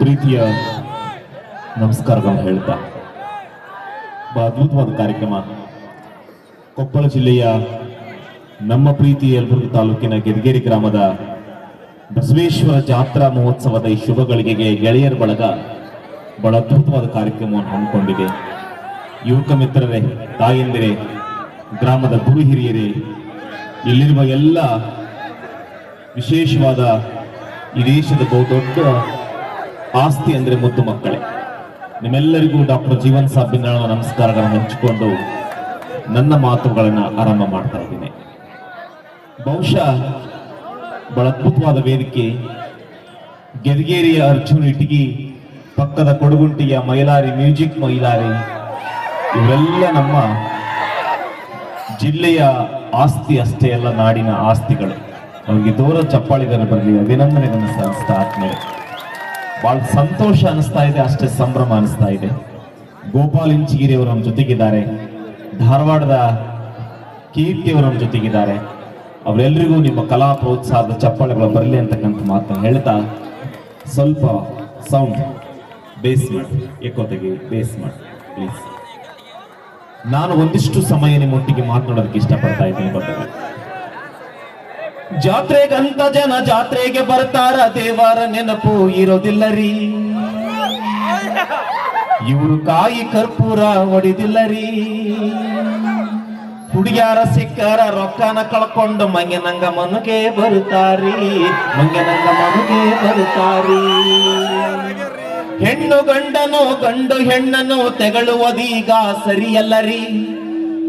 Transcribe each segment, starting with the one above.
ಪ್ರೀತಿಯ ನಮಸ್ಕಾರಗಳನ್ನು ಹೇಳ್ತಾ. ಬಹಳ ಅದ್ಭುತವಾದ ಕಾರ್ಯಕ್ರಮ. ಕೊಪ್ಪಳ ಜಿಲ್ಲೆಯ ನಮ್ಮ ಪ್ರೀತಿ ಯಲಬುರ್ಗಿ ತಾಲೂಕಿನ ಗೆದಗೇರಿ ಗ್ರಾಮದ ಬಸವೇಶ್ವರ ಜಾತ್ರಾ ಮಹೋತ್ಸವದ ಈ ಶುಭ ಗಳಿಗೆಗೆ ಗೆಳೆಯರ ಬಳಗ ಬಹಳ ಅದ್ಭುತವಾದ ಕಾರ್ಯಕ್ರಮವನ್ನು ಹಮ್ಮಿಕೊಂಡಿದೆ. ಯುವಕ ಮಿತ್ರರೇ, ತಾಯಂದಿರೇ, ಗ್ರಾಮದ ಗುರು ಹಿರಿಯರೇ, ಇಲ್ಲಿರುವ ಎಲ್ಲ ವಿಶೇಷವಾದ ಈ ದೇಶದ ಬಹುದೊಡ್ಡ ಆಸ್ತಿ ಅಂದ್ರೆ ಮುದ್ದು ಮಕ್ಕಳೇ. ನಿಮ್ಮೆಲ್ಲರಿಗೂ ಡಾಕ್ಟರ್ ಜೀವನ್ ಸಾಬಿನ ನಮಸ್ಕಾರಗಳನ್ನು ಹಂಚಿಕೊಂಡು ನನ್ನ ಮಾತುಗಳನ್ನು ಆರಂಭ ಮಾಡ್ತಾ ಇದ್ದೀನಿ. ಬಹುಶಃ ಬಹಳ ಅದ್ಭುತವಾದ ವೇದಿಕೆ ಗೆದಗೇರಿಯ ಅರ್ಜುನ್ ಇಟಗಿ, ಪಕ್ಕದ ಕೊಡಗುಂಟಿಯ ಮೈಲಾರಿ ಮ್ಯೂಸಿಕ್ ಮೈಲಾರಿ ಇವೆಲ್ಲ ನಮ್ಮ ಜಿಲ್ಲೆಯ ಆಸ್ತಿ ಅಷ್ಟೇ ಅಲ್ಲ, ನಾಡಿನ ಆಸ್ತಿಗಳು. ಅವರಿಗೆ ದೂರ ಚಪ್ಪಾಳಿಗರ ಬರಲಿ, ಅಭಿನಂದನೆಗಳನ್ನು ಸಲ್ಲಿಸ್ತಾ ಆದ್ಮೇಲೆ. ಬಹಳ ಸಂತೋಷ ಅನಿಸ್ತಾ ಇದೆ, ಅಷ್ಟೇ ಸಂಭ್ರಮ ಅನಿಸ್ತಾ ಇದೆ. ಗೋಪಾಲ್ ಇಂಚಿಗಿರಿ ಅವರು ನಮ್ಮ ಜೊತೆಗಿದ್ದಾರೆ. ಧಾರವಾಡದ ಕೀರ್ತಿ ಅವರು ನಮ್ಮ ಜೊತೆಗಿದ್ದಾರೆ. ಅವರೆಲ್ಲರಿಗೂ ನಿಮ್ಮ ಕಲಾ ಪ್ರೋತ್ಸಾಹದ ಚಪ್ಪಾಳೆಗಳು ಬರಲಿ ಅಂತಕ್ಕಂಥ ಮಾತನ್ನು ಹೇಳ್ತಾ ಸ್ವಲ್ಪ ಸೌಂಡ್ ಬೇಸ್ ಮಾಡಿ ಏಕೋತೆಗೆ ತೆಗಿ ಬೇಸ್ ಮಾಡಿ ಪ್ಲೀಸ್ ನಾನು ಒಂದಿಷ್ಟು ಸಮಯ ನಿಮ್ಮೊಟ್ಟಿಗೆ ಮಾತನಾಡೋದಕ್ಕೆ ಇಷ್ಟಪಡ್ತಾ ಇದ್ದೀನಿ, ಬಂಧುಗಳೇ. ಜಾತ್ರೆಗಂತ ಜನ ಜಾತ್ರೆಗೆ ಬರ್ತಾರ, ದೇವರ ನೆನಪು ಇರೋದಿಲ್ಲ ರೀ ಇವರು ಕಾಯಿ ಕರ್ಪೂರ ಹೊಡಿದಿಲ್ಲ ರೀ ಹುಡುಗ್ಯಾರ ಸಿಕ್ಕಾರ ರೊಕ್ಕನ ಕಳ್ಕೊಂಡು ಮಂಗನಂಗ ಮನುಗೆ ಬರುತ್ತಾರಿ ಮಂಗನಂಗ ಮನುಗೆ ಬರುತ್ತಾರಿ. ಹೆಣ್ಣು ಗಂಡನು ಗಂಡು ಹೆಣ್ಣನು ತೆಗಳುವುದೀಗ ಸರಿಯಲ್ಲರಿ.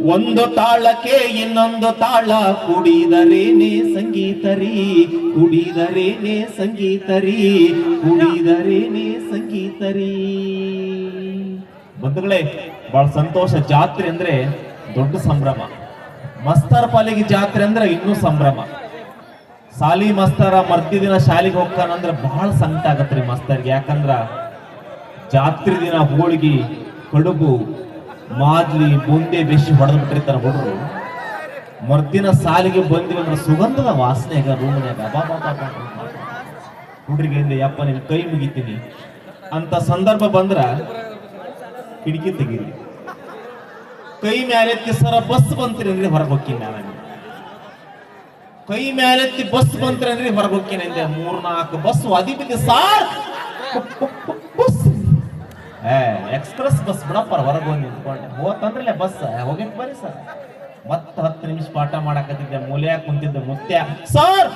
ಒಂದು ತಾಳಕ್ಕೆ ಇನ್ನೊಂದು ತಾಳ. ಕುಡಿದರೇನೆ ಸಂಗೀತರಿ ಕುಡಿದರೇನೆ ಸಂಗೀತರಿ ಕುಡಿದರೇನೆ ಸಂಗೀತರಿ. ಬಂಧುಗಳೇ ಬಹಳ ಸಂತೋಷ. ಜಾತ್ರೆ ಅಂದ್ರೆ ದೊಡ್ಡ ಸಂಭ್ರಮ. ಮಸ್ತರ ಪಾಲಿಗೆ ಜಾತ್ರೆ ಅಂದ್ರೆ ಇನ್ನೂ ಸಂಭ್ರಮ. ಸಾಲಿ ಮಸ್ತರ ಮರ್ತಿ ದಿನ ಶಾಲೆಗೆ ಹೋಗ್ತಾನಂದ್ರೆ ಬಹಳ ಸಂಕಟ ಆಗತ್ರಿ ಮಸ್ತರಿಗೆ. ಯಾಕಂದ್ರ ಜಾತ್ರೆ ದಿನ ಹೋಳಿಗೆ, ಕಡುಬು ಮಾದ್ಲಿ ಬುಂದೆ ಬೆಶಿ ಹೊಡೆದು ಬಿಟ್ಟಿರ್ತಾರ ಹುಡುಗರು ಮರ್ದಿನ ಸಾಲಿಗೆ ಬಂದಿವಿ ಅಂದ್ರೆ ಸುಗಂಧದ ವಾಸನೆಗ ರೂಮ್ನ್ಯಾಗ ಹುಡುಗರಿಗೆ ಹಿಂದೆ ಯಪ್ಪ, ನಿನ್ ಕೈ ಮುಗಿತೀನಿ. ಅಂತ ಸಂದರ್ಭ ಬಂದ್ರ ಕಿಟಕಿ ತೆಗೀರಿ. ಕೈ ಮ್ಯಾಲೆತ್ತಿ ಸರ, ಬಸ್ ಬಂತ್ರಿ ಹೊರಗೆ ಹೋಗ್ತೀನಿ ನಾನು ಕೈ ಮ್ಯಾಲೆತ್ತಿ ಬಸ್ ಬಂತ್ರಿ ಹೊರಗೆ ಹೋಗ್ತೀನಿ ಅಂದೆ. ಮೂರ್ನಾಲ್ಕು ಬಸ್ ಅದಿ ಬಿದ್ದೆ, ಸಾರ್! ಎಕ್ಸ್ಪ್ರೆಸ್ ಬಸ್ ಬಿಡಪ್ಪ ಹೊರಗೆ ಹೋಗಿ ನಿಂತ್ಕೊಂಡೆ. ಹೋತಂದ್ರಲ್ಲೇ ಬಸ್ ಹೋಗಿತ್ ಬರ್ರಿ ಸರ್ ಮತ್ತ ಹತ್ತು ನಿಮಿಷ ಪಾಠ ಮಾಡಕತ್ತಿದ್ದೆ, ಮೂಲ್ಯಾಗ ಕುಂತಿದ್ದೆ ಮುತ್ಯ ಸರ್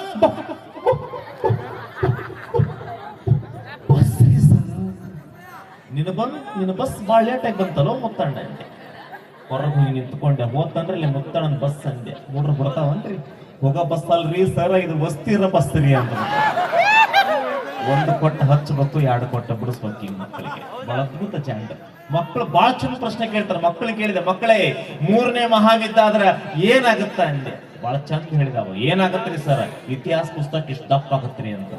ನಿನ್ನ ಬಂದ್ ನಿನ್ನ ಬಸ್ ಭಾಳ ಲೇಟಾಗಿ ಬಂತಲ್ಲೋ ಮುತ್ತಣ್ಣ. ಅಂದೆ ಹೊರಗೆ ಹೋಗಿ ನಿಂತ್ಕೊಂಡೆ. ಹೋತಂದ್ರೆ ಇಲ್ಲಿ ಮುತ್ತಣ್ಣನ ಬಸ್ ಅಂದೆ. ಹುಡ್ರು ಬರ್ತಾವನ್ರಿ ಹೋಗೋ ಬಸ್ ಅಲ್ರಿ ಸರ್ ಇದು ವಸ್ತಿರ ಬಸ್ ರೀ ಅಂತ. ಒಂದು ಕೊಟ್ಟ ಹಚ್ಚಬೇಕು ಎರಡು ಕೊಟ್ಟ ಬಿಡಿಸ್ಬೇಕು ಮಕ್ಕಳಿಗೆ. ಬಹಳ ಅದ್ಭುತ ಚಾಂಡ್ ಮಕ್ಕಳು ಬಹಳ ಚಂದ ಪ್ರಶ್ನೆ ಕೇಳ್ತಾರೆ. ಮಕ್ಕಳು ಕೇಳಿದೆ, ಮಕ್ಕಳೇ, ಮೂರನೇ ಮಹಾವಿದ್ದ ಆದ್ರೆ ಏನಾಗುತ್ತ? ಅಂದೆ. ಬಹಳ ಚಂದ ಹೇಳಿದಾವ ಏನಾಗತ್ರಿ ಸರ್? ಇತಿಹಾಸ ಪುಸ್ತಕ ಇಷ್ಟು ದಪ್ಪ ಆಗತ್ರಿ ಅಂತ.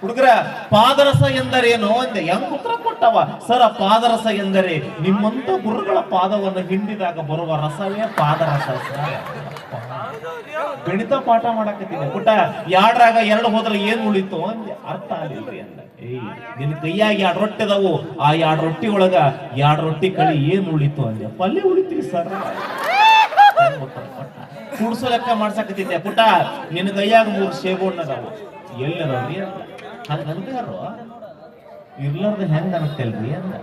ಹುಡುಗರ, ಪಾದರಸ ಎಂದರೇನು? ಅಂದೆ. ಹೆಂಗ್ ಉತ್ತರ ಕೊಟ್ಟವ? ಸರ ಪಾದರಸ ಎಂದರೆ ನಿಮ್ಮಂತ ಗುರುಗಳ ಪಾದವನ್ನು ಹಿಂಡಿದಾಗ ಬರುವ ರಸವೇ ಪಾದರಸ, ಸರ್. ಗಣಿತ ಪಾಠ ಮಾಡಕತ್ತೀನಿ. ಪುಟ್ಟ ಯಾಡ್ರಾಗ ಎರಡು ಹೋದ್ರೆ ಏನ್ ಉಳಿತು? ಅಂದೆ ಅರ್ಥ ಏಯ್, ನಿನ್ ಕೈಯಾಗಿ ಎರಡು ರೊಟ್ಟಿ ಅದಾವು. ಆ ಎರಡು ರೊಟ್ಟಿ ಒಳಗ ಎರಡು ರೊಟ್ಟಿ ಕಳಿ ಏನ್ ಉಳಿತು ಅಂದೆ ಪಲ್ಯ ಉಳಿತೀರಿ ಸರ್. ಕುಡ್ಸೋ ಲೆಕ್ಕ ಮಾಡ್ಸಕತ್ತಿದ್ದೆ. ಪುಟ್ಟ, ನಿನ್ ಕೈಯಾಗ ಮೂರು ಸೇಬು ಹಣ್ಣು ಅದಾವು ಅಂತ ಹಂಗ ಅನ್ಕಾರು ಇರ್ಲಾರ್ದ ಹೆಂಗ ಅನ್ಕಲ್ರಿ ಅಂದ.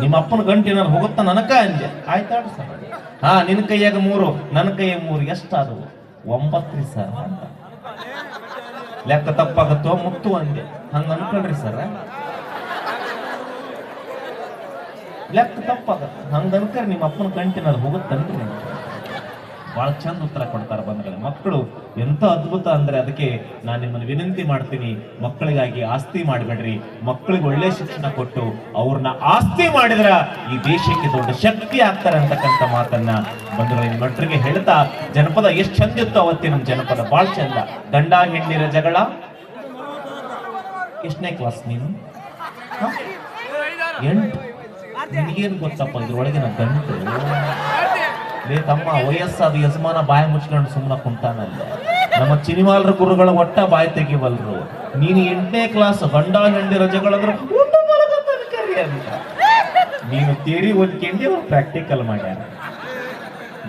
ನಿಮ್ಮ ಅಪ್ಪನ ಗಂಟೆ ನಾನು ಹೋಗುತ್ತ ನನಕ ಅಂದೆ ಆಯ್ತಾಡ್ರಿ ಸರ್. ಹಾ ನಿನ್ನ ಕೈಯಾಗ ಮೂರು ನನ್ನ ಕೈಯಾಗ ಮೂರು, ಎಷ್ಟಾದವು? ಒಂಬತ್ತ್ರಿ ಸರ್. ಲೆಕ್ಕ ತಪ್ಪಾಗತ್ತೋ, ಮುತ್ತು ಅಂದೆ. ಹಂಗ ಅನ್ಕೊಳ್ರಿ ಸರ್. ಲೆಕ್ಕ ತಪ್ಪಾಗತ್ತ. ಹಂಗ ಅನ್ಕರ್, ನಿಮ್ಮ ಅಪ್ಪನ ಕಂಟಿನ ಹೋಗುತ್ತನ್ರಿ. ಬಹಳ ಚಂದ ಉತ್ತರ ಕೊಡ್ತಾರೆ ಬಂಧುಗಳೇ. ಮಕ್ಕಳು ಎಂತ ಅದ್ಭುತ ಅಂದ್ರೆ ಅದಕ್ಕೆ ನಾನು ನಿಮ್ಮನ್ನು ವಿನಂತಿ ಮಾಡ್ತೀನಿ, ಮಕ್ಕಳಿಗಾಗಿ ಆಸ್ತಿ ಮಾಡಬೇಡ್ರಿ. ಮಕ್ಕಳಿಗೆ ಒಳ್ಳೆ ಶಿಕ್ಷಣ ಕೊಟ್ಟು ಅವ್ರನ್ನ ಆಸ್ತಿ ಮಾಡಿದ್ರ ಈ ದೇಶಕ್ಕೆ ದೊಡ್ಡ ಶಕ್ತಿ ಆಗ್ತಾರೆ ಅಂತಕ್ಕಂಥ ಮಾತನ್ನ ಬಂಧುಗಳ ಮಟ್ಟರಿಗೆ ಹೇಳ್ತಾ, ಜನಪದ ಎಷ್ಟು ಚಂದ ಇತ್ತು ಅವತ್ತಿನ ಜನಪದ, ಬಹಳ ಚಂದ. ಗಂಡ ಹೆಣ್ಣಿರ ಜಗಳ. ಎಷ್ಟನೇ ಕ್ಲಾಸ್ ನೀನು? ಎಂಟು? ನಿನಗೇನು ಗೊತ್ತಪ್ಪ, ಇದ್ರೊಳಗಿನ ಗಂಟು? ಲೇ ತಮ್ಮ ವಯಸ್ಸಾದ ಯಜಮಾನ ಬಾಯಿ ಮುಚ್ಕೊಂಡು ಸುಮ್ಮನೆ ಕುಂತಾನಲ್ಲ. ನಮ್ಮ ಚಿನಿಮಾಲ್ರ ಗುರುಗಳ ಒಟ್ಟ ಬಾಯಿ ತೆಗಿವಲ್ರು. ನೀನು ಎಂಟನೇ ಕ್ಲಾಸ್ ಗಂಡ ಹೆಂಡಿ ರಜೆಗಳಂದ್ರೆ ಅಂತ. ನೀನು ತೇರಿ ಓದ್ಕೊಂಡಿ ಅವ್ರು ಪ್ರಾಕ್ಟಿಕಲ್ ಮಾಡ್ಯಾರ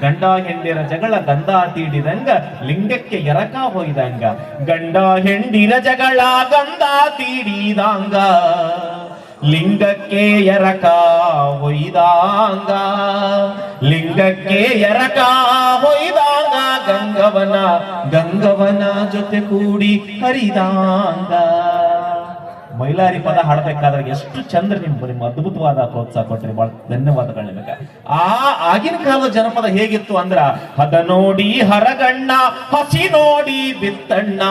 ಗಂಡ ಹೆಂಡಿರ ಜಗಳ ಗಂಧ ತೀಡಿದಂಗ, ಲಿಂಗಕ್ಕೆ ಎರಕ ಹೊಯ್ದಂಗ ಗಂಡ ಹೆಂಡಿರ ಜಗಳ ಗಂಧ ತೀಡಿದಂಗ. ಲಿಂಗಕ್ಕೆ ಎರಕ ಒಯ್ದಾಂಗ ಲಿಂಗಕ್ಕೆ ಎರಕ ಹೊಯ್ದಾಂಗ ಗಂಗವನ ಗಂಗವನ ಜೊತೆ ಕೂಡಿ ಹರಿದಾಂಗ. ಮೈಲಾರಿ ಪದ ಹಾಡಬೇಕಾದ್ರೆ ಎಷ್ಟು ಚಂದ್ರ ನಿಮ್ ಅದ್ಭುತವಾದ ಪ್ರೋತ್ಸಾಹ ಕೊಟ್ರಿ. ಬಹಳ ಧನ್ಯವಾದಗಳು ನಿಮಗೆ. ಆ ಆಗಿನ ಕಾಲದ ಜನಪದ ಹೇಗಿತ್ತು ಅಂದ್ರ, ಹದ ನೋಡಿ ಹರಗಣ್ಣ, ಹಸಿ ನೋಡಿ ಬಿತ್ತಣ್ಣ.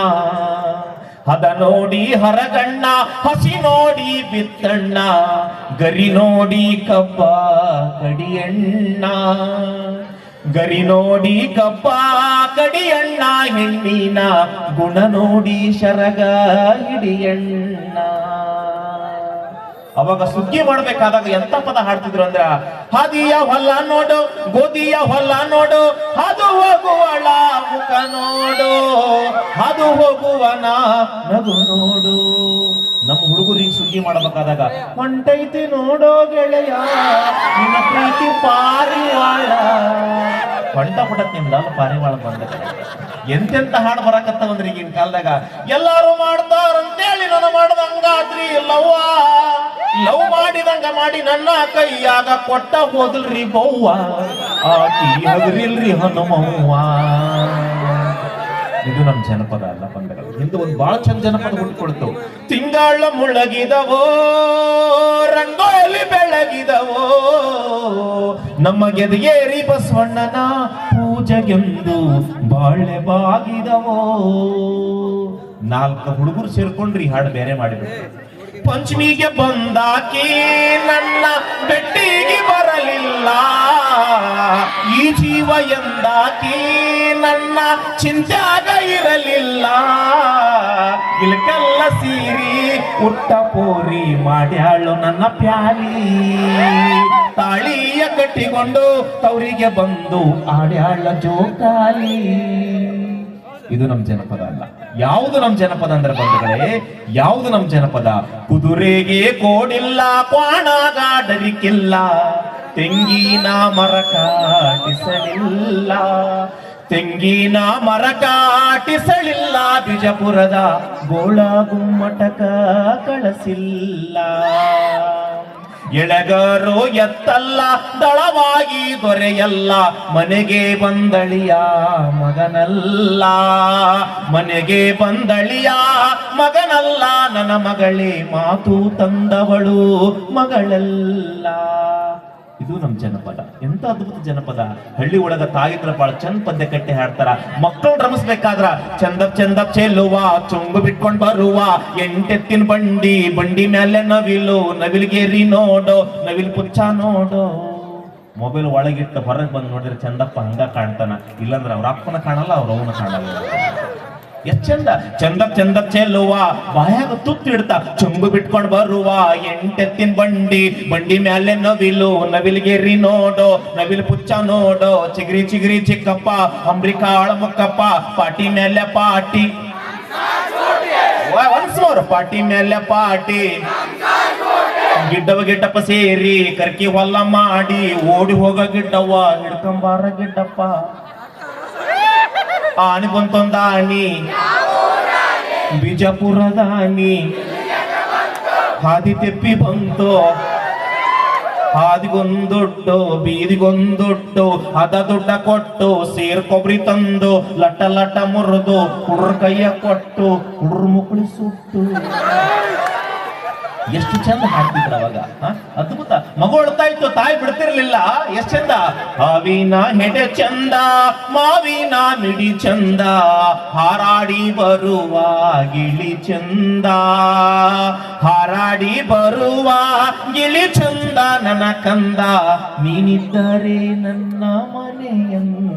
ಹದ ನೋಡಿ ಹರಗಣ್ಣ, ಹಸಿ ನೋಡಿ ಬಿತ್ತಣ್ಣ, ಗರಿ ನೋಡಿ ಕಬ್ಬ ಕಡಿಯಣ್ಣ. ಗರಿ ನೋಡಿ ಕಬ್ಬ ಕಡಿಯಣ್ಣ, ಹೆಣ್ಣಿನ ಗುಣ ನೋಡಿ ಶರಗ ಹಿಡಿಯಣ್ಣ. ಅವಾಗ ಸುಗ್ಗಿ ಮಾಡ್ಬೇಕಾದಾಗ ಎಂತ ಪದ ಹಾಡ್ತಿದ್ರು ಅಂದ್ರ, ಹಾದಿಯ ಹೊಲ್ಲ ನೋಡು ಗೋಧಿಯ ಹೊಲ್ಲ ನೋಡು, ಹಾದು ಹೋಗುವಳ ಮುಖ ನೋಡು, ಹಾದು ಹೋಗುವನ ನಗು ನೋಡು. ನಮ್ಮ ಹುಡುಗರಿಗೆ ಸುಗ್ಗಿ ಮಾಡಬೇಕಾದಾಗ ಹೊಂಟೈತಿ ನೋಡೋ ಗೆಳೆಯ, ನಿನ್ನ ಪ್ರೀತಿ ಪಾರಿವಾಳ. ಹೊಂಟ ಪುಟತ್ ನಿಮ್ದ ಪಾರಿವಾಳ ಬಂದ ಎಂತೆಂತ ಹಾಡು ಬರಕತ್ತವಂದ್ರೆ ಈಗಿನ ಕಾಲದಾಗ, ಎಲ್ಲಾರು ಮಾಡ್ತಾರಂತೇಳಿ ನಾನು ಮಾಡ್ದಂಗಾದ್ರಿ ಲವ್ವ ಮಾಡಿದಂಗ ಮಾಡಿ ನನ್ನ ಕೈಯಾಗ ಕೊಟ್ಟ ಹೋದಲ್ರಿ ಬವ್ವ. ಆಕಿ ಹಗರಿಲ್ರಿ ಹನುಮವ್ವ. ಇದು ನಮ್ ಜನಪದ ಅಲ್ಲ ಬಂದಗಳು ಹಿಂದೆ ಒಂದು ಬಹಳ ಚಂದ ಜನಪದ ಹುಟ್ಕೊಳ್ತು ತಿಂಗಳ ಮುಳಗಿದವೋ, ರಂಗೋಲಿ ಬೆಳಗಿದವೋ, ನಮ್ಮ ಗೆದಗೇರಿ ಬಸವಣ್ಣನ ಪೂಜೆಗೆಂದು ಬಾಳೆ ಬಾಗಿದವೋ. ನಾಲ್ಕು ಹುಡುಗರು ಸೇರ್ಕೊಂಡ್ರಿ, ಹಾಡು ಬೇರೆ ಮಾಡಿಬಿಟ್ರು. ಪಂಚಮಿಗೆ ಬಂದಾಕಿ ನನ್ನ ಬೆಟ್ಟಿಗೆ ಬರಲಿಲ್ಲ. ಈ ಜೀವ ಎಂದಾಕಿ ನನ್ನ ಚಿಂತ್ಯಾಗ ಇರಲಿಲ್ಲ. ಇಲ್ಕೆಲ್ಲ ಸೀರಿ ಉಟ್ಟ ಪೋರಿ ಮಾಡ್ಯಾಳು ನನ್ನ ಪ್ಯಾಲಿ. ತಾಳಿಯ ಕಟ್ಟಿಕೊಂಡು ತವರಿಗೆ ಬಂದು ಆಡ್ಯಾಳ ಜೋಕಾಲಿ. ಇದು ನಮ್ಮ ಜನಪದ ಅಲ್ಲ. ಯಾವುದು ನಮ್ಮ ಜನಪದ ಅಂದ್ರೆ ಬಂಧುಗಳೇ? ಯಾವುದು ನಮ್ಮ ಜನಪದ? ಕುದುರೆಗೆ ಕೋಡಿಲ್ಲ ಕ್ವಾಣಗಾಡಲಿಕ್ಕಿಲ್ಲ ತೆಂಗಿನ ಮರ ಕಾಟಿಸಲಿಲ್ಲ, ತೆಂಗಿನ ಮರ ಕಾಟಿಸಲಿಲ್ಲ, ಬಿಜಪುರದ ಗೋಳ ಗುಮ್ಮಟಕ ಕಳಸಿಲ್ಲ. ಎಳಗರು ಎತ್ತಲ್ಲ, ದಳವಾಗಿ ದೊರೆಯಲ್ಲ. ಮನೆಗೆ ಬಂದಳಿಯ ಮಗನಲ್ಲ. ಮನೆಗೆ ಬಂದಳಿಯ ಮಗನಲ್ಲ. ನನ್ನ ಮಗಳೇ, ಮಾತು ತಂದವಳು ಮಗಳಲ್ಲ. ಇದು ನಮ್ಮ ಜನಪದ. ಎಂತ ಅದ್ಭುತ ಜನಪದ. ಹಳ್ಳಿ ಒಳಗ ತಾಯಿದ್ರ ಬಾಳ ಚಂದ ಪದ್ಯ ಕಟ್ಟಿ ಹಾಡ್ತಾರ. ಮಕ್ಕಳು ರಮಿಸ್ಬೇಕಾದ್ರ ಚಂದ ಚಂದ ಚೆಲ್ಲುವ ಚೊಂಗು ಬಿಟ್ಕೊಂಡ್ ಬರುವ, ಎಂಟೆತ್ತಿನ ಬಂಡಿ ಬಂಡಿ ಮೇಲೆ ನವಿಲು, ನವಿಲ್ಗೇರಿ ನೋಡೋ, ನವಿಲ್ ಪುಚ್ಚ ನೋಡೋ. ಮೊಬೈಲ್ ಒಳಗಿಟ್ಟು ಹೊರಗೆ ಬಂದು ನೋಡಿದ್ರೆ ಚಂದಪ್ಪ ಹಂಗ ಕಾಣ್ತಾನ. ಇಲ್ಲಾಂದ್ರೆ ಅವ್ರ ಅಪ್ಪನ ಕಾಣಲ್ಲ, ಅವ್ರ ಅವನ ಕಾಣಲ್ಲ. ಎಷ್ಟ್ ಚಂದ ಚಂದ ಚಂದ ಚೆಲ್ಲುವ, ಬಾಯಾಗ ತುತ್ತಿಡ್ತ, ಚೊಂಬು ಬಿಟ್ಕೊಂಡ್ ಬರುವ, ಎಂಟೆತ್ತಿನ ಬಂಡಿ ಬಂಡಿ ಮ್ಯಾಲೆ ನವಿಲು, ನವಿಲ್ಗೆರಿ ನೋಡೋ, ನವಿಲು ಪುಚ್ಚ ನೋಡೋ, ಚಿಗ್ರಿ ಚಿಗ್ರಿ ಚಿಕ್ಕಪ್ಪ ಅಂಬ್ರಿಕಾಳ ಮುಕ್ಕಪ್ಪ, ಪಾಟಿ ಮೇಲೆ ಪಾಟಿ. ಒನ್ಸ್ ಮೋರ್ ಪಾಟಿ ಮೇಲೆ ಪಾಟಿ. ಗಿಡ್ಡವ ಗಿಡ್ಡಪ್ಪ ಸೇರಿ, ಕರ್ಕಿ ಹೊಲ್ಲ ಮಾಡಿ, ಓಡಿ ಹೋಗ ಗಿಡ್ಡವ್ವ, ಹಿಡ್ಕೊಂಬಾರ ಗಿಡ್ಡಪ್ಪ. ಆನಿ ಬಂತೊಂದ ಆನಿ ಬಿಜಾಪುರದ ಆನಿ ಹಾದಿ ತೆಪ್ಪಿ ಬಂತು ಹಾದಿಗೊಂದೊಡ್ಡು ಬೀದಿಗೊಂದೊಡ್ಡು ಅದ ದುಡ್ಡ ಕೊಟ್ಟು ಸೇರ್ ಕೊಬ್ಬರಿ ತಂದು ಲಟ್ಟ ಲಟ್ಟ ಮುರಿದು ಹುಡ್ರ ಕೈಯ ಕೊಟ್ಟು ಹುಡ್ರ ಮುಕ್ಕಳಿ ಸುಟ್ಟು ಎಷ್ಟು ಚಂದ ಹಾಡ್ತಿದ್ರು ಅವಾಗ? ಅದ್ಭುತ. ಮಗು ಇತ್ತು, ತಾಯಿ ಬಿಡ್ತಿರ್ಲಿಲ್ಲ. ಎಷ್ಟು ಚಂದ? ಹಾವಿನ ಹೆಡೆ ಚಂದ, ಮಾವಿನ ಮಿಡಿ ಚಂದ, ಹಾರಾಡಿ ಬರುವ ಗಿಳಿ ಚಂದ. ಹಾರಾಡಿ ಬರುವ ಗಿಳಿ ಚಂದ, ನನ್ನ ಕಂದ. ನೀನಿದ್ದರೆ ನನ್ನ ಮನೆಯಂದ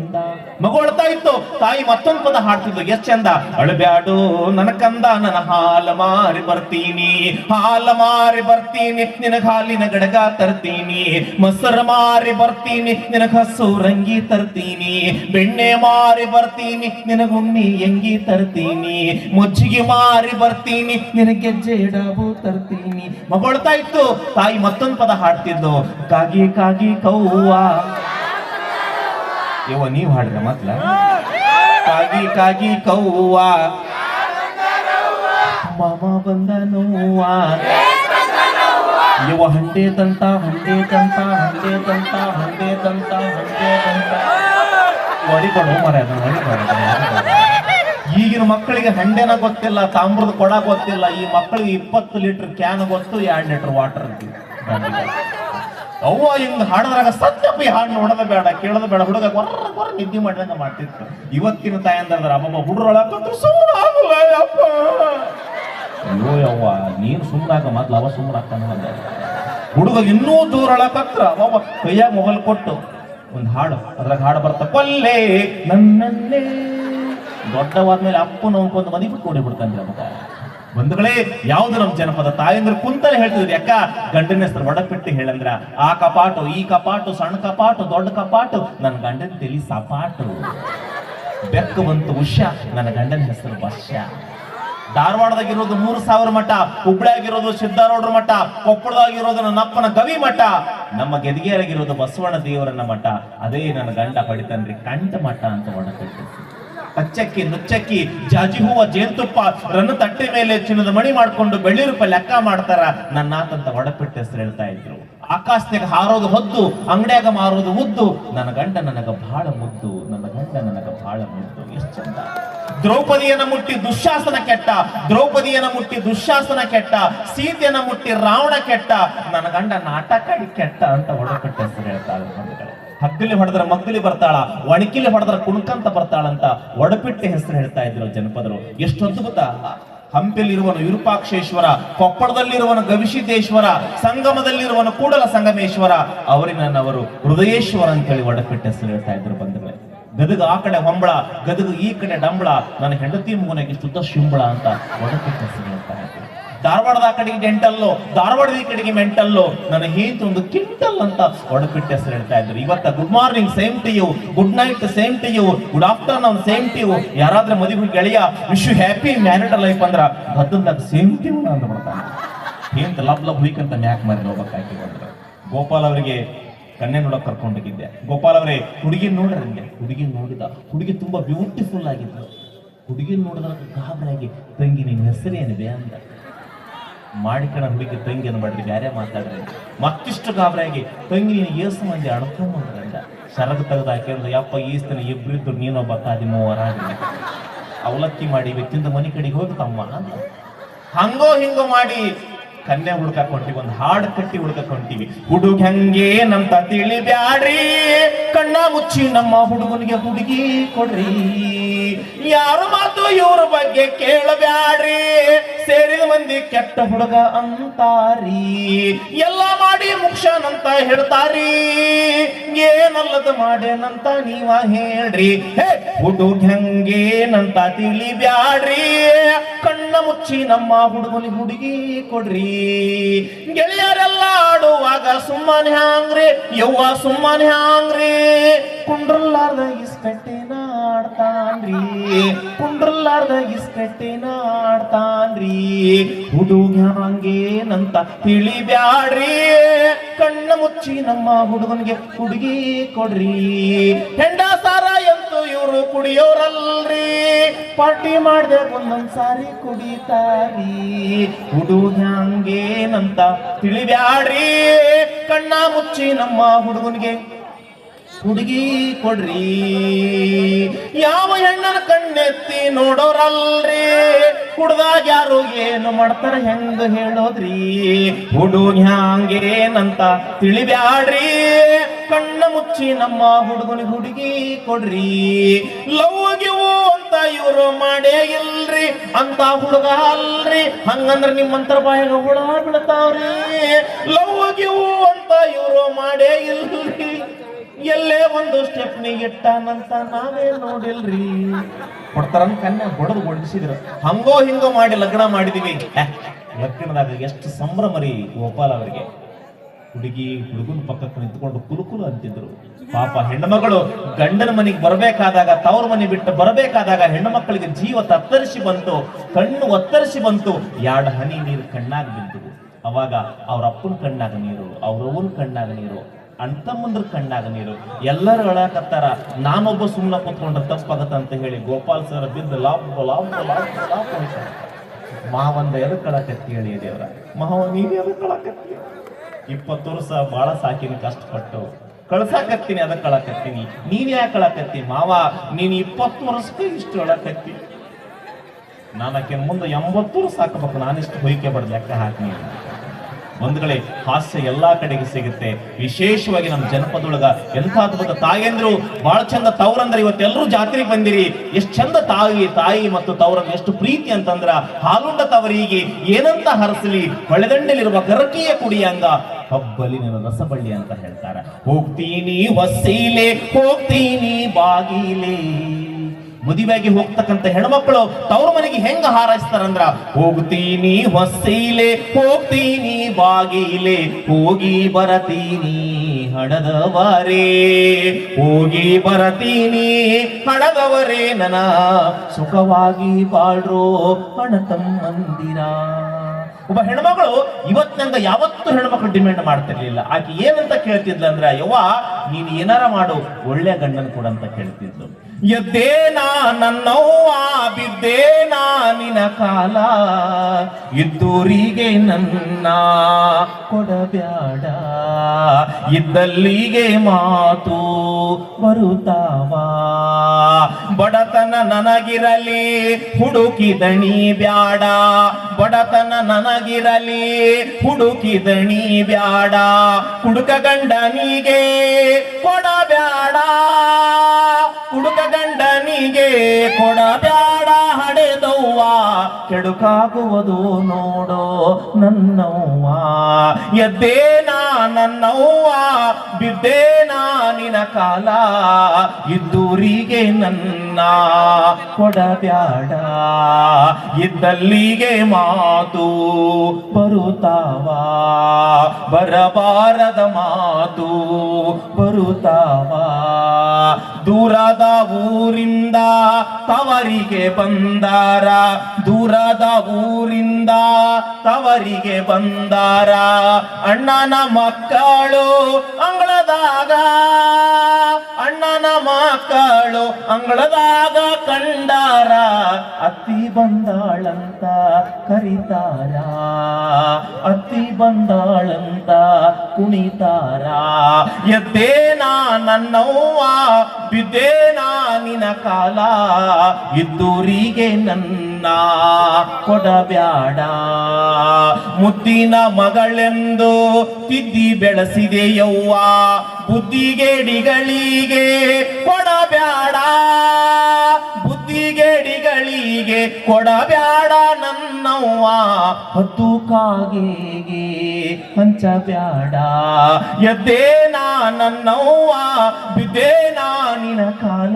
ಮಗು ಅಳ್ತಾ ಇತ್ತು. ತಾಯಿ ಮತ್ತೊಂದು ಪದ ಹಾಡ್ತಿದ್ಲು. ಎಷ್ಟ್ ಚಂದ. ಅಳಬ್ಯಾಡು, ನನ್ನ ಕಂದ, ನನ್ನ ಹಾಲ ಮಾರಿ ಬರ್ತೀನಿ. ಹಾಲ ಮಾರಿ ಬರ್ತೀನಿ ನಿನಗ ಹಾಲಿನ ಗಡಗ ತರ್ತೀನಿ. ಮೊಸರ ಮಾರಿ ಬರ್ತೀನಿ ನಿನಗ ಹಸು ರಂಗಿ ತರ್ತೀನಿ. ಬೆಣ್ಣೆ ಮಾರಿ ಬರ್ತೀನಿ ನಿನಗ ಉಣ್ಣಿ ಎಂಗಿ ತರ್ತೀನಿ. ಮುಚ್ಚಿಗೆ ಮಾರಿ ಬರ್ತೀನಿ ನಿನಗೆ ಗೆಜ್ಜೆ ಡಬು ತರ್ತೀನಿ. ಮಗೊಳ್ತಾ ಇತ್ತು. ತಾಯಿ ಮತ್ತೊಂದು ಪದ ಹಾಡ್ತಿದ್ಲು. ಕಾಗಿ ಕಾಗಿ ಕೌವ ಇವ ನೀವು ಹಾಡಿದ ಮೊದ್ಲ? ಕಾಗಿ ಕಾಗಿ ಕೌವ ಮಾಮ ಬಂದ ನೋವ ಇವ ಹಂಡೆ ತಂತ ಹಂಡೆ ತಂತ ಹಂಡೆ ತಂತ ಹಂಡೆ ತಂತ ಹಂಡೆ ತಂತ. ಹೊಡಿಕೊಂಡು ಮರ ಈಗಿನ ಮಕ್ಕಳಿಗೆ ಹಂಡೆನ ಗೊತ್ತಿಲ್ಲ, ತಾಮ್ರದ ಕೊಡ ಗೊತ್ತಿಲ್ಲ. ಈ ಮಕ್ಕಳಿಗೆ ಇಪ್ಪತ್ತು ಲೀಟರ್ ಕ್ಯಾನ್ ಗೊತ್ತು, ಎರಡು ಲೀಟರ್ ವಾಟರ್ ಅವ್ವ ಹಿಂಗ್ ಹಾಡದ್ರಾಗ ಸತ್ಯಪ್ಪ ಈ ಹಾಡು ನೋಡದ ಬೇಡ, ಕೇಳದ ಬೇಡ. ಹುಡುಗ ಹೊರ ನಿದ್ದೆ ಮಾಡಿದಂಗ ಮಾಡ್ತಿತ್ತು. ಇವತ್ತಿನ ತಾಯಂದ್ರ ಅಮ್ಮಮ್ಮ ಹುಡುಗರೊಳಗಂತೂ ಸುಮ್ಮನೆ ಅಪ್ಪ ಅಯ್ಯೋ ಯವ್ವ, ನೀನ್ ಸುಮ್ಮನಾಗ ಮೊದ್ಲು ಅವ ಸುಮ್ಮನಾಗ್ತಾನ ಹುಡುಗ ಇನ್ನೂ ದೂರ ಅಳಕತ್ರ. ಅವ ಕೈಯಾಗ ಮೊಬೈಲ್ ಕೊಟ್ಟು, ಒಂದು ಹಾಡು, ಅದ್ರಾಗ ಹಾಡು ಬರ್ತ, ಕೊಲ್ಲೆ ನನ್ನನ್ನೇ ದೊಡ್ಡವಾದ್ಮೇಲೆ ಅಪ್ಪನ ಒಂದು ಮದಿ ಬಿಟ್ಟು ಕೊಡಿ ಬಿಡ್ತಾನೆ ಮಗ ಬಂಧುಗಳೇ, ಯಾವ್ದು ನಮ್ಮ ಜನಪದ ತಾಯಂದ್ರ ಕುಂತಲೇ ಹೇಳ್ತಿದ್ರು. ಯಾಕ ಗಂಡನ ಹೆಸರು ಒಡಪಿಟ್ಟು ಹೇಳಂದ್ರ, ಆ ಕಪಾಟು, ಈ ಕಪಾಟು, ಸಣ್ಣ ಕಪಾಟು, ದೊಡ್ಡ ಕಪಾಟು, ನನ್ನ ಗಂಡನ ತಲಿ ಸಪಾಟು. ಬೆಕ್ಕು ಬಂತು ಉಷ ನನ್ನ ಗಂಡನ ಹೆಸರು ಬಶ್ಯ ಧಾರವಾಡದಾಗಿರೋದು ಮೂರು ಸಾವಿರ ಮಠ ಹುಬ್ಳಿಯಾಗಿರೋದು ಸಿದ್ದಾರೋಡ್ರ ಮಠ ಕೊಪ್ಪಳದಾಗಿರೋದು ನನ್ನ ಅಪ್ಪನ ಗವಿ ಮಠ. ನಮ್ಮ ಗೆದಿಗೆಯರಾಗಿರೋದು ಬಸವಣ್ಣ ದೇವರನ್ನ ಮಠ. ಅದೇ ನನ್ನ ಗಂಡ ಪಡಿತನ್ರಿ, ಕಂಠ ಮಠ ಅಂತ ಒಡಕಟ್ಟು ಕಚ್ಚಕ್ಕಿ, ನುಚ್ಚಕ್ಕಿ, ಜಾಜಿ ಹೂವ, ಜೇನುತುಪ್ಪ, ರನ್ನ ತಟ್ಟೆ ಮೇಲೆ ಚಿನ್ನದ ಮಣಿ ಮಾಡ್ಕೊಂಡು ಬೆಳ್ಳಿ ರೂಪಾಯಿ ಲೆಕ್ಕ ಮಾಡ್ತಾರ. ನನ್ನ ಆತಂತ ಹೊಡಪಿಟ್ಟ ಹೆಸರು ಹೇಳ್ತಾ ಇದ್ರು. ಆಕಾಶದಾಗ ಹಾರೋದು ಹೊದ್ದು, ಅಂಗಡಿಯಾಗ ಮಾರೋದು ಮುದ್ದು ನನ್ನ ಗಂಡ ನನಗ ಬಹಳ ಮುದ್ದು, ನನ್ನ ಗಂಡ ನನಗ ಬಹಳ ಮುದ್ದು. ಎಷ್ಟು ಚಂದ. ದ್ರೌಪದಿಯನ್ನ ಮುಟ್ಟಿ ದುಶ್ಯಾಸನ ಕೆಟ್ಟ, ದ್ರೌಪದಿಯನ್ನ ಮುಟ್ಟಿ ದುಶ್ಯಾಸನ ಕೆಟ್ಟ, ಸೀತೆಯನ್ನ ಮುಟ್ಟಿ ರಾವಣ ಕೆಟ್ಟ, ನನ್ನ ಗಂಡ ನಾಟಕ ಕೆಟ್ಟ ಅಂತ ಒಡಪಟ್ಟ ಹೆಸರು ಹೇಳ್ತಾರೆ ಹಗ್ಗಲಿ ಹೊಡೆದ್ರ ಮಗ್ಗಲಿ ಬರ್ತಾಳ, ಒಣಕಿಲಿ ಹೊಡೆದ್ರ ಕುಣ್ಕಂತ ಬರ್ತಾಳಂತ ಒಡಪಿಟ್ಟೆ ಹೆಸರು ಹೇಳ್ತಾ ಇದ್ರು ಜನಪದರು. ಎಷ್ಟು ಅದ್ಭುತ ಹಂಪಿಯಲ್ಲಿರುವನು ವಿರೂಪಾಕ್ಷೇಶ್ವರ, ಕೊಪ್ಪಳದಲ್ಲಿರುವನು ಗವಿಸಿದ್ದೇಶ್ವರ, ಸಂಗಮದಲ್ಲಿರುವನು ಕೂಡಲ ಸಂಗಮೇಶ್ವರ ಅವರಿನವರು ಹೃದಯೇಶ್ವರ ಅಂತೇಳಿ ಒಡಪಿಟ್ಟ ಹೆಸರು ಹೇಳ್ತಾ ಇದ್ರು ಬಂಧುಗಳೇ. ಗದಗ ಆ ಕಡೆ ಹೊಂಬಳ, ಗದಗ ಈ ಕಡೆ ಡಂಬಳ, ನನ್ನ ಹೆಂಡತಿ ಮುಗುನಗೆ ಶುದ್ಧ ಶಿಂಬಳ ಅಂತ ಒಡಪಿಟ್ಟ ಹೆಸರು ಹೇಳ್ತಾ ಇದ್ರು. ಧಾರವಾಡದ ಆ ಕಡೆಗೆ ಡೆಂಟಲ್ಲು ಧಾರವಾಡದ ಈ ಕಡೆಗೆ ಮೆಂಟಲ್ಲು. ನನ್ನ ಒಂದು ಕಿಂಟಲ್ ಅಂತ ಒಡಪಿಟ್ಟ ಹೆಸರು ಹೇಳ್ತಾ ಇದ್ರು. ಇವತ್ತ good morning same to you good night same to you good afternoon same to you ಯಾರಾದ್ರೂ ಮದುವೆ ಗೆಳೆಯ ವಿಶ್ ಹ್ಯಾಪಿ ಮ್ಯಾರಿಡ್ ಲೈಫ್ ಅಂದ್ರ ಭದ್ರದಾಗ ಸೇಮ್ ಟು ಯು ಅಂತ ಮಾಡ್ತಾನೆ ಏನ್ ಲಬ್ ಲಬ್ ಹುಯ್ಕಂತ ಮ್ಯಾಕ್ ಮಾರಿ ಹೋಗ್ಬೇಕಾಗಿ ಬಂದ್ರೆ ಗೋಪಾಲ್ ಅವರಿಗೆ ಕನ್ನೆ ನೋಡಕ್ ಕರ್ಕೊಂಡೋಗಿದ್ದೆ ಗೋಪಾಲ್ ಅವರೇ, ಹುಡುಗಿ ನೋಡ್ರಂಗೆ ಹುಡುಗಿ ನೋಡಿದ. ಹುಡುಗಿ ತುಂಬಾ ಬ್ಯೂಟಿಫುಲ್ ಆಗಿದ್ಲು. ಹುಡುಗಿ ನೋಡಿದಾಗ ಕಾಬರಾಗಿ ತಂಗಿ ನಿನ್ನ ಹೆಸರೇನಿದೆ ಅಂತ ಮಾಡಿಕಣ ಹುಡುಗಿ ತಂಗಿ ಅನ್ಬೇಡ್ರಿ ಬ್ಯಾರೆ ಮಾತಾಡ್ರಿ. ಮತ್ತಿಷ್ಟು ಗಾಬರಿಯಾಗಿ ತಂಗಿ ನೀನು ಏಸು ಮಂದಿ ಅಡ್ಕೊಂಡ್ರಂದ ಶರದ್ ತೆಗೆದು ಹಾಕಿಂದ್ರೆ, ಯಪ್ಪ ಈಸ್ತಿನ ಇಬ್ರಿದ್ರು ನೀನೊಬ್ಬ ಕಾದಿ ಮೂವರ ಅವಲಕ್ಕಿ ಮಾಡಿ ವ್ಯಕ್ತಿಯಿಂದ ಮನೆ ಕಡೆಗೆ ಹೋಗಿ ತಮ್ಮ ಹಂಗೋ ಹಿಂಗೋ ಮಾಡಿ ಕನ್ಯಾ ಹುಡುಕ ಕೊಂಟಿವಿ ಒಂದು ಹಾಡು ಕಟ್ಟಿ ಹುಡುಕ ಕೊಂಟಿವಿ ಹುಡುಗ ಹಂಗೆ ನಮ್ಮ ತಿಳಿ ಬ್ಯಾಡ್ರಿ ಕಣ್ಣ ಮುಚ್ಚಿ ನಮ್ಮ ಹುಡುಗನಿಗೆ ಹುಡುಗಿ ಕೊಡ್ರಿ. ಯಾರ ಮಾತು ಇವ್ರ ಬಗ್ಗೆ ಕೇಳಬ್ಯಾಡ್ರಿ? ಸೇರಿದ ಮಂದಿ ಕೆಟ್ಟ ಹುಡುಗ ಅಂತಾರಿ. ಎಲ್ಲ ಮಾಡಿ ಮುಕ್ಷನಂತ ಹೇಳ್ತಾರಿ. ಏನಲ್ಲದ ಮಾಡೇನಂತ ನೀವ ಹೇಳ್ರಿ. ಹುಡುಗ ಹೆಂಗೇನಂತ ತಿಳಿ ಬ್ಯಾಡ್ರಿ ಕಣ್ಣ ಮುಚ್ಚಿ ನಮ್ಮ ಹುಡುಗನಿ ಹುಡುಗಿ ಕೊಡ್ರಿ. ಗೆಳೆಯರೆಲ್ಲ ಆಡುವಾಗ ಸುಮ್ಮನೆ ಹ್ಯಾಂಗ್ರಿ? ಯವ್ವ ಸುಮ್ಮನೆ ಹ್ಯಾಂಗ್ರಿ? ಕುಂಡ್ರಲ್ಲಾರ್ದ ಇಸ್ಕಟ್ಟೆನ ಆಡ್ತಾನ್ರಿ ಕುಂಡ್ರಲ್ಲಾರ್ದ ಇಸ್ಕಟ್ಟೆನ ಆಡ್ತಾನ್ರಿ ಹುಡುಗ ಹಂಗೇನಂತ ತಿಳಿಬ್ಯಾಡ್ರಿ. ಕಣ್ಣ ಮುಚ್ಚಿ ನಮ್ಮ ಹುಡುಗನಿಗೆ ಹುಡುಗಿ ಕೊಡ್ರಿ. ಹೆಂಡ ಸಾರ ಎಂತೂ ಇವರು ಕುಡಿಯೋರಲ್ರಿ. ಪಾರ್ಟಿ ಮಾಡ್ದೆ ಒಂದೊಂದ್ ಸಾರಿ ಕುಡಿತಾರಿ ಹುಡುಗ ಹಂಗೇನಂತ ತಿಳಿಬ್ಯಾಡ್ರಿ. ಕಣ್ಣ ಮುಚ್ಚಿ ನಮ್ಮ ಹುಡುಗನಿಗೆ ಹುಡುಗಿ ಕೊಡ್ರಿ. ಯಾವ ಹೆಣ್ಣನ ಕಣ್ಣೆತ್ತಿ ನೋಡೋರಲ್ರಿ? ಕುಡ್ದಾಗ ಯಾರು ಏನು ಮಾಡ್ತಾರ ಹೆಂಗ ಹೇಳೋದ್ರಿ? ಹುಡುಗ ಹ್ಯಾಂಗೇನಂತ ತಿಳಿಬ್ಯಾಡ್ರಿ. ಕಣ್ಣ ಮುಚ್ಚಿ ನಮ್ಮ ಹುಡುಗನಿಗೆ ಹುಡುಗಿ ಕೊಡ್ರಿ. ಲವ್ ಗಿವು ಅಂತ ಇವರು ಮಾಡೇ ಇಲ್ರಿ. ಅಂತ ಹುಡುಗ ಅಲ್ರಿ. ಹಂಗಂದ್ರ ನಿಮ್ಮಂತರ ಬಾಯಾಗ ಹುಳ ಲವ್ ಗಿವು ಅಂತ ಇವರು ಮಾಡೇ ಇಲ್ರಿ. ಎಲ್ಲೇ ಒಂದು ಸ್ಟೆಪ್ನಿ ಇಟ್ಟಾನಂತ ನಾವೇ ನೋಡಿಲ್ರಿ. ಕೊಡ್ತಾರನ್ ಕನ್ಯಾ ಬಡದು ಬಡಿಸಿದ್ರು ಹಂಗೋ ಹಿಂಗೋ ಮಾಡಿ ಲಗ್ನ ಮಾಡಿದೀವಿ. ಲಗ್ನದಾಗ ಎಷ್ಟು ಸಂಭ್ರಮ ರೀ ಗೋಪಾಲ್ ಅವರಿಗೆ. ಹುಡುಗಿ ಹುಡುಗನ ಪಕ್ಕಕ್ಕೆ ನಿಂತ್ಕೊಂಡು ಕುಲುಕುಲು ಅಂತಿದ್ರು. ಪಾಪ ಹೆಣ್ಣುಮಗಳು ಗಂಡನ ಮನೆಗೆ ಬರಬೇಕಾದಾಗ, ತವರ ಮನೆ ಬಿಟ್ಟು ಬರಬೇಕಾದಾಗ ಹೆಣ್ಣು ಮಕ್ಕಳಿಗೆ ಜೀವ ತತ್ತರಿಸಿ ಬಂತು, ಕಣ್ಣು ಒತ್ತರಿಸಿ ಬಂತು ಎರಡು ಹನಿ ನೀರು ಕಣ್ಣಾಗ ಬಿದ್ದವು. ಅವಾಗ ಅವ್ರ ಅಪ್ಪನ ಕಣ್ಣಾಗ ನೀರು ಅವ್ರವ್ವನ ಕಣ್ಣಾಗ ನೀರು. ಅಣ್ತಮ್ಮಂದ್ರ ಕಣ್ಣಾಗ ನೀರು. ಎಲ್ಲರೂ ಹೇಳಕತ್ತಾರ, ನಾನೊಬ್ಬ ಸುಮ್ಮನೆ ಕುತ್ಕೊಂಡ್ರೆ ತಪ್ಪಾಗತ್ತ ಅಂತ ಹೇಳಿ ಗೋಪಾಲ್ ಸರ್ ಬಿದ್ದು ಲಾಭ ಲಾಭ ಲಾಭ ಲಾಭ ಮಾವಂದ ಎದಕ್ ಕಳಕತ್ತಿ ಹೇಳಿ ದೇವ್ರ. ಮಾವ ನೀನ್ ಕಳಕತ್ತಿ ಇಪ್ಪತ್ತು ವರ್ಷ ಬಹಳ ಸಾಕಿನ, ಕಷ್ಟಪಟ್ಟು. ಕಳ್ಸಾಕತ್ತೀನಿ ಅದ ಕಳಕತ್ತೀನಿ ನೀನ್ ಯಾಕೆ ಕಳಕತ್ತಿ ಮಾವ, ನೀನ್ ಇಪ್ಪತ್ತು ವರ್ಷಕ್ಕೆ ಇಷ್ಟು ಹೇಳಕತ್ತಿ ನಾನು ಮುಂದೆ ಎಂಬತ್ತು ವರ್ಷ ಸಾಕಬೇಕು, ನಾನಿಷ್ಟು ಹೊಯ್ಕೆ ಬಡ್ದು ಲೆಕ್ಕ ಹಾಕಿ ಒಂದ್ಗಳೇ ಹಾಸ್ಯ ಎಲ್ಲಾ ಕಡೆಗೆ ಸಿಗುತ್ತೆ. ವಿಶೇಷವಾಗಿ ನಮ್ಮ ಜನಪದೊಳಗ ಎಂಥ ಅದ್ಭುತ ತಾಯಂದ್ರು ಬಹಳ ಚಂದ ತವರಂದ್ರೆ ಇವತ್ತೆಲ್ಲರೂ ಜಾತ್ರೆಗೆ ಬಂದಿರಿ. ಎಷ್ಟು ಚಂದ ತಾಯಿ ತಾಯಿ ಮತ್ತು ತವರನ್ನು ಎಷ್ಟು ಪ್ರೀತಿ ಅಂತಂದ್ರ ಹಾಲುಂಡ ತವರಿಗೆ ಏನಂತ ಹರಸಲಿ ಹೊಳೆದಂಡೆಲಿರುವ ಗರಕಿಯ ಕುಡಿಯಂಗ ಹಬ್ಬಲಿ ನನ್ನ ರಸಬಳ್ಳಿ ಅಂತ ಹೇಳ್ತಾರೆ. ಹೋಗ್ತೀನಿ ಹೊಸೀಲೆ ಹೋಗ್ತೀನಿ ಬಾಗಿಲೇ. ಮದುವೆಗೆ ಹೋಗ್ತಕ್ಕಂಥ ಹೆಣ್ಮಕ್ಳು ತವ್ರ ಮನೆಗೆ ಹೆಂಗ ಹಾರೈಸ್ತಾರಂದ್ರ, ಹೋಗ್ತೀನಿ ಹೊಸ್ಸೀಲೆ ಹೋಗ್ತೀನಿ ಬಾಗಿಲೆ, ಹೋಗಿ ಬರತೀನಿ ಹಣದವರೇ, ಹೋಗಿ ಬರತೀನಿ ಹಣದವರೇ ನನ ಸುಖವಾಗಿ ಬಾಳ್ರೋ ಹಣ ತಮ್ಮಂದಿರ. ಒಬ್ಬ ಹೆಣ್ಮಗಳು ಇವತ್ತಿನಿಂದ ಯಾವತ್ತು ಹೆಣ್ಮಕ್ಳು ಡಿಮ್ಯಾಂಡ್ ಮಾಡ್ತಿರ್ಲಿಲ್ಲ. ಆಕೆ ಏನಂತ ಕೇಳ್ತಿದ್ಲ ಅಂದ್ರೆ, ಯವ್ವ, ನೀನು ಏನಾರ ಮಾಡು, ಒಳ್ಳೆ ಗಂಡನ ಕೊಡಂತ ಅಂತ ಕೇಳ್ತಿದ್ಲು. ಎದ್ದೇನಾ ನನ್ನವ್ವ, ಬಿದ್ದೇನಾ ನಿನ ಕಾಲ? ಇದ್ದೂರಿಗೆ ನನ್ನ ಕೊಡಬ್ಯಾಡ. ಇದ್ದಲ್ಲಿಗೆ ಮಾತು ಬರುತ್ತಾವ? ಬಡತನ ನನಗಿರಲಿ, ಹುಡುಕಿದಣಿ ಬ್ಯಾಡ. ಬಡತನ ನನಗಿರಲಿ, ಹುಡುಕಿದಣಿ ಬ್ಯಾಡ. ಹುಡುಕ ಗಂಡನಿಗೆ ಕೊಡಬ್ಯಾಡ. ಹುಡುಕ ಗಂಡನಿಗೆ ಕೊಡಬ್ಯಾಡ ಹಡೆದವ್ವ. ಕೆಡುಕಾಗುವುದು ನೋಡೋ ನನ್ನವ್ವ. ಎದ್ದೇನಾ ನನ್ನವ್ವ ಬಿದ್ದೇನಾ ನಿನ ಕಾಲ. ಇದ್ದೂರಿಗೆ ನನ್ನ ಕೊಡಬ್ಯಾಡ ಇದ್ದಲ್ಲಿಗೆ ಮಾತು ಬರುತ್ತಾವ ಬರಬಾರದ ಮಾತು ಬರುತ್ತಾವ ದೂರದ ಊರಿಂದ ತವರಿಗೆ ಬಂದಾರ. ದೂರದ ಊರಿಂದ ತವರಿಗೆ ಬಂದಾರ. ಅಣ್ಣನ ಮಕ್ಕಳು ಅಂಗಳದಾಗ, ಅಣ್ಣನ ಮಕ್ಕಳು ಅಂಗಳದಾಗ ಕಂಡಾರ. ಅತ್ತಿ ಬಂದಾಳಂತ ಕರಿತಾರ. ಅತ್ತಿ ಬಂದಾಳಂತ ಕುಣಿತಾರ. ಎದ್ದೇನಾ ನನ್ನವ್ವ ಬಿದ್ದೇನಾ ನಿನ ಕಾಲ. ಇದ್ದೂರಿಗೆ ನನ್ನ ಕೊಡಬ್ಯಾಡ ಮುದ್ದಿನ ಮಗಳೆಂದು ತಿದ್ದಿ ಬೆಳೆಸಿದೆ ಯವ್ವ. ಬುದ್ಧಿಗೇಡಿಗಳಿಗೆ ಕೊಡಬ್ಯಾಡ ಬುದ್ಧಿಗೇಡಿಗಳಿಗೆ ಕೊಡಬ್ಯಾಡ ನನ್ನವ್ವ. ಹತ್ತು ಕಾಗೆಗೆ ಹಂಚಬ್ಯಾಡ ಎದ್ದೇನಾ ನನ್ನವ್ವ ಬಿದ್ದೇನಾ ನಿನ ಕಾಲ,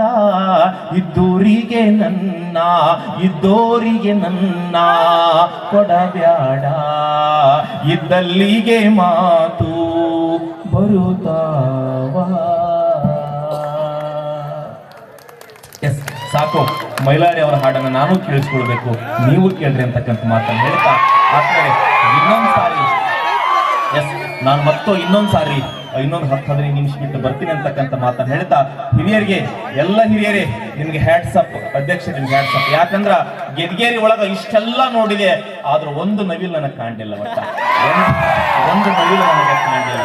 ಇದ್ದೂರಿಗೆ ನನ್ನ, ಇದ್ದೋರಿಗೆ ನನ್ನ ಕೊಡಬ್ಯಾಡ. ಇದ್ದಲ್ಲಿಗೆ ಮಾತು ಬರುತ್ತಾವ? ಎಸ್, ಸಾಕು. ಮೈಲಾರಿ ಅವರ ಹಾಡನ್ನು ನಾನು ಕೇಳಿಸ್ಕೊಳ್ಬೇಕು. ನೀವು ಕೇಳ್ರಿ ಅಂತಕ್ಕಂಥ ಮಾತನ್ನು ಹೇಳ್ತಾ ಆದ್ಮೇಲೆ ಇನ್ನೊಂದು ಸಾರಿ ಎಸ್, ನಾನು ಮತ್ತೊ ಇನ್ನೊಂದು ಸಾರಿ ಇನ್ನೊಂದು ಹತ್ತು ಹದಿನೈದು ನಿಮಿಷ ಬಿಟ್ಟು ಬರ್ತೀನಿ ಅಂತಕ್ಕಂಥ ಮಾತನ್ನು ಹೇಳ್ತಾ, ಹಿರಿಯರಿಗೆ, ಎಲ್ಲ ಹಿರಿಯರೇ, ನಿಮ್ಗೆ ಹ್ಯಾಟ್ಸ್ ಅಪ್ ಅಧ್ಯಕ್ಷ ನಿಮ್ಗೆ ಹ್ಯಾಟ್ಸ್ ಅಪ್ ಯಾಕಂದ್ರ ಗೆದ್ಗೇರಿ ಒಳಗ ಇಷ್ಟೆಲ್ಲ ನೋಡಿದೆ, ಆದ್ರೆ ಒಂದು ನವಿಲ್ ನನಗೆ ಕಾಣಲಿಲ್ಲ ಒಟ್ಟ. ಒಂದು- ನವಿಲ್ ನನಗೆ ಕಾಣಲಿಲ್ಲ.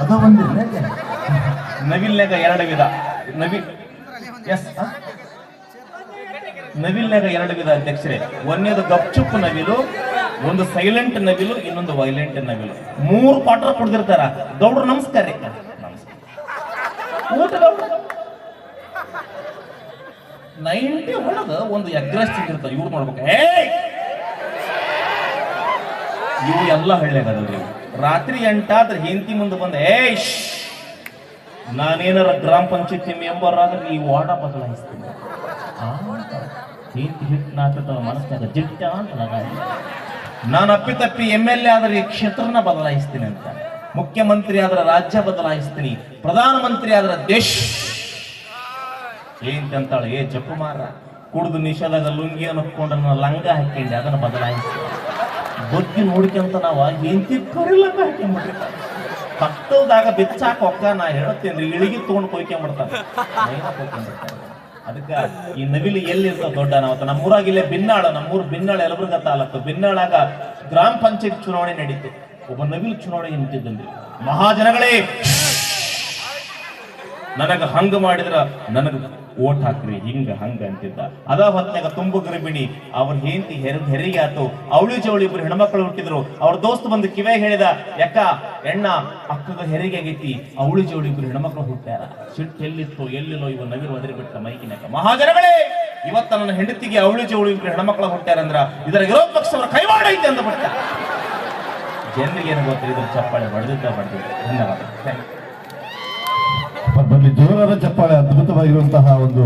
ಅದ ಒಂದು ನವಿಲ್ನಾಗ ಎರಡು ವಿಧ. ನವಿ, ಎಸ್ ನವಿಲ್ನಾಗ ಎರಡು ವಿಧ ಅಧ್ಯಕ್ಷರೇ. ಒಂದೇದು ಗಪ್ಚುಪ್ ನವಿಲು ಒಂದು ಸೈಲೆಂಟ್ ನವಿಲು, ಇನ್ನೊಂದು ವೈಲೆಂಟ್ ನವಿಲು. ಮೂರು ಕ್ವಾರ್ಟರ್ ಕುಡ್ದಿರ್ತಾರ. ಗೌಡ್ರು ನಮಸ್ಕಾರ ರೀ. ನಮಸ್ಕಾರ. ನೈಂಟಿ ಒಳಗ ಒಂದು ಎಗ್ರೆಸ್ ಇರ್ತದೆ ಇವ್ರು ನೋಡ್ಬೇಕು. ಏಯ್! ಇವು ಎಲ್ಲ ಹಳ್ಳಿಯಾಗದವ್ರಿ ರಾತ್ರಿ ಎಂಟಾದ್ರೆ ಹೆಂಡತಿ ಮುಂದೆ ಬಂದ ಶ್ಶ್! ನಾನೇನಾರ ಗ್ರಾಮ ಪಂಚಾಯತಿ ಮೆಂಬರ್ ಆದ್ರೆ ಈ ವಾರ್ಡ ಬದಲಾಯಿಸ್ತೀನಿ. ಹೆಂಡತಿ ಹಿಟ್ಟು ನಾಟದ ಮನಸ್ಸಿನಾಗ ಜಿಟ್ಟ ಅಂತ. ನಾನು ಅಪ್ಪಿತಪ್ಪಿ ಎಂ ಎಲ್ ಎ ಆದ್ರೆ ಈ ಕ್ಷೇತ್ರನ ಬದಲಾಯಿಸ್ತೀನಿ ಅಂತ. ಮುಖ್ಯಮಂತ್ರಿ ಆದ್ರೆ ರಾಜ್ಯ ಬದಲಾಯಿಸ್ತೀನಿ. ಪ್ರಧಾನಮಂತ್ರಿ ಆದ್ರೆ ದೇಶ. ಏಂತಂತಾಳೆ ಏ ಜಪುಮಾರ, ಕುಡಿದು ನಿಷೇಧಾಗ ಲುಂಗಿ ಅನ್ಕೊಂಡು ನನ್ನ ಲಂಗ ಹಾಕೊಂಡೆ, ಅದನ್ನ ಬದಲಾಯಿಸಿ. ಬುದ್ಧಿ ನೋಡ್ಕೊಂತ ನಾವು ಹೆಂಡತಿ ಕರಿಲಂಗ ಹಾಕೊಂಡ್ಬಿಟ್ರಿ ಪಕ್ಕದಾಗ ಬಿಚ್ಚಾಕ ಒಕ್ಕ ನಾ ಇಳಿಗಿ ಇಳಿಗೆ ತಗೊಂಡು ಕೊಯ್ಕೊಂಡ್ಬಿಡ್ತಾನೆ ಅದಕ್ಕ ಈ ನವಿಲು ಎಲ್ಲಿರ್ತಾವ ದೊಡ್ಡ ನಾವು ನಮ್ಮೂರಾಗ ಇಲ್ಲೇ ಬಿನ್ನಾಳ, ನಮ್ಮೂರು ಬಿನ್ನಾಳ ಯಲಬುರ್ಗ ತಾಲೂಕು. ಬಿನ್ನಾಳಾಗ ಗ್ರಾಮ ಪಂಚಾಯತ್ ಚುನಾವಣೆ ನಡೀತು. ಒಬ್ಬ ನವಿಲು ಚುನಾವಣೆ ನಿಂತಿದ್ದಂತೆ. ಮಹಾಜನಗಳೇ, ನನಗ ಹಂಗ ಮಾಡಿದ್ರ ನನಗ ಓಟ್ ಹಾಕ್ರಿ, ಹಿಂಗ, ಹಂಗ ಅಂತಿದ್ದ. ಅದ ಹೊತ್ತಾಗ ತುಂಬು ಗರ್ಭಿಣಿ, ಅವ್ರ ಹೆಂಡತಿ ಹೆರ ಹೆರಿಗೆ ಆತು ಅವಳಿ ಜವಳಿ ಇಬ್ರು ಹೆಣ್ಮಕ್ಳು ಹುಟ್ಟಿದ್ರು. ಅವ್ರ ದೋಸ್ತ್ ಬಂದು ಕಿವೆ ಹೇಳಿದ, ಯಾಕ, ಎಣ್ಣ ಅಕ್ಕಗ ಹೆರಿಗೆ ಆಗೈತಿ. ಅವಳಿ ಜವಳಿ ಇಬ್ರು ಹೆಣ್ಮಕ್ಳು ಹುಟ್ಟ್ಯಾರ. ಸಿಟ್ಟು ಎಲ್ಲಿತ್ತು, ಎಲ್ಲಿಲ್ಲೋ, ಇವ ನವಿರು ಒದರಿ ಬಿಟ್ಟ ಮೈಕಿನಾಗ ಮಹಾಜನಗಳೇ, ಇವತ್ತ ನನ್ನ ಹೆಂಡತಿಗೆ ಅವಳಿ ಜವಳಿ ಇಬ್ರು ಹೆಣ್ಮಕ್ಳು ಹುಟ್ಟ್ಯಾರಂದ್ರ, ಇದರ ವಿರೋಧ ಪಕ್ಷವರ ಕೈವಾಡ ಐತೆ ಅಂತ ಬಿಟ್ಟ ಜನರಿಗೆ ಏನು ಗೊತ್ತಿಲ್ಲ ಚಪ್ಪಾಳೆ ಹೊಡೆದಿದ್ದ ಹೊಡೆದಿದ್ದ. ಧನ್ಯವಾದ. Thank you. ಬರಲಿ ಜೋರಾದ ಚಪ್ಪಾಳೆ ಅದ್ಭುತವಾಗಿರುವಂತಹ ಒಂದು